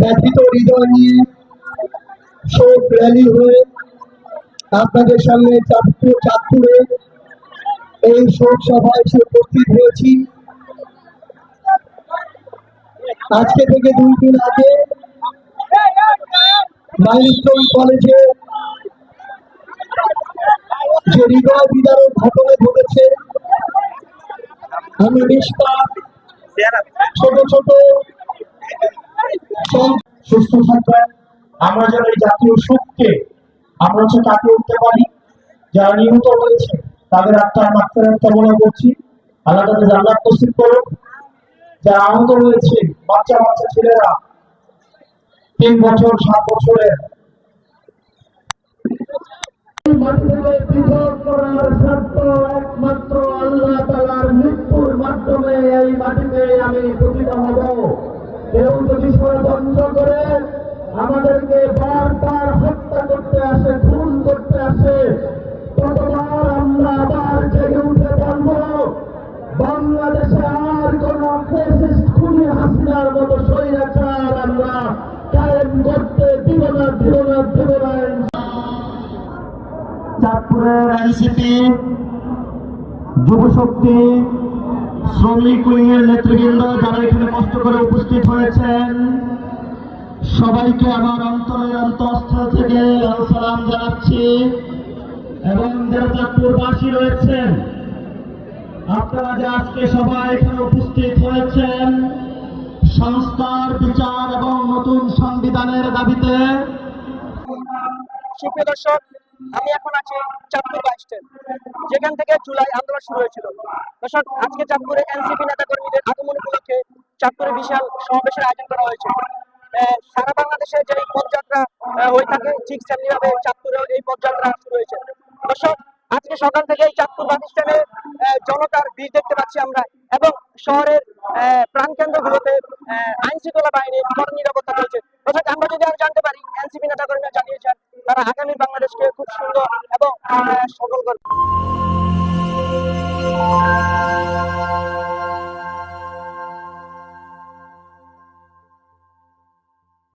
ব্যথিত হৃদয় নিয়ে শোক র্যালি হয়ে আপনাদের সামনে চাঁদপুর চাঁদপুরে এই শোক সভায় এসে উপস্থিত হয়েছি। আজকে থেকে দুই দিন আগে মাইলস্টোন কলেজে যে হৃদয় বিদারক ঘটনা ঘটেছে, আমি নিষ্পাপ, ছোট ছোট সুস্থ থাকবেন। আমরা যেন এই জাতীয় শোককে আমরা হচ্ছে কাটিয়ে উঠতে পারি। যারা নিহত হয়েছে, তাদের আত্মার মাত্রার কামনা করছি। আল্লাহ তাদের জান্নাত নসিব করুক। যারা আহত হয়েছে, বাচ্চা বাচ্চা ছেলেরা, তিন বছর, সাত বছরের একমাত্র আল্লাহ তালার মৃত্যুর মাধ্যমে এই মাটিতে আমি পতিত হব। ষড়যন্ত্র করে আমাদেরকে বারবার হত্যা করতে আসে, খুন করতে আসে। ততবার আমরা আবার জেগে উঠে বলব, বাংলাদেশে আর কোন খুনি হাসিনার মতো স্বৈরাচার আমরা কায়েম করতে দিব না দিব না দিব না চাঁদপুরের এনসিপি যুব শক্তি শ্রমিক নেতৃবৃন্দ যারা এখানে কষ্ট করে উপস্থিত হয়েছেন, সবাইকে আমার অন্তরের অন্তঃস্থল থেকে সালাম জানাচ্ছি। এবং যারা চাঁদপুরবাসী রয়েছেন, আপনারা যে আজকে সবাই এখানে উপস্থিত হয়েছেন, সংস্কার, বিচার এবং নতুন সংবিধানের দাবিতে। সুপ্রিয় দর্শক আমি এখন আছি চাঁদপুর বাস যেখান থেকে জুলাই আন্দোলন শুরু হয়েছিল। দর্শক আজকে চাঁদপুরে এনসিপি নেতা কর্মীদের আগমন উপলক্ষে চাঁদপুরে বিশাল সমাবেশের আয়োজন করা হয়েছে। সারা বাংলাদেশে যে পদযাত্রা হয়ে থাকে ঠিক তেমনি ভাবে চাঁদপুরেও এই পদযাত্রা শুরু হয়েছে। দর্শক আজকে সকাল থেকে এই চাঁদপুর বাস স্ট্যান্ডে জনতার ভিড় দেখতে পাচ্ছি আমরা এবং শহরের আহ, প্রাণকেন্দ্রগুলোতে আইন শৃঙ্খলা বাহিনীর কড়া নিরাপত্তা রয়েছে। অর্থাৎ আমরা যদি আর জানতে পারি এনসিপি নেতা কর্মীরা জানিয়েছেন তারা আগামী বাংলাদেশকে খুব সুন্দর এবং সফল করবে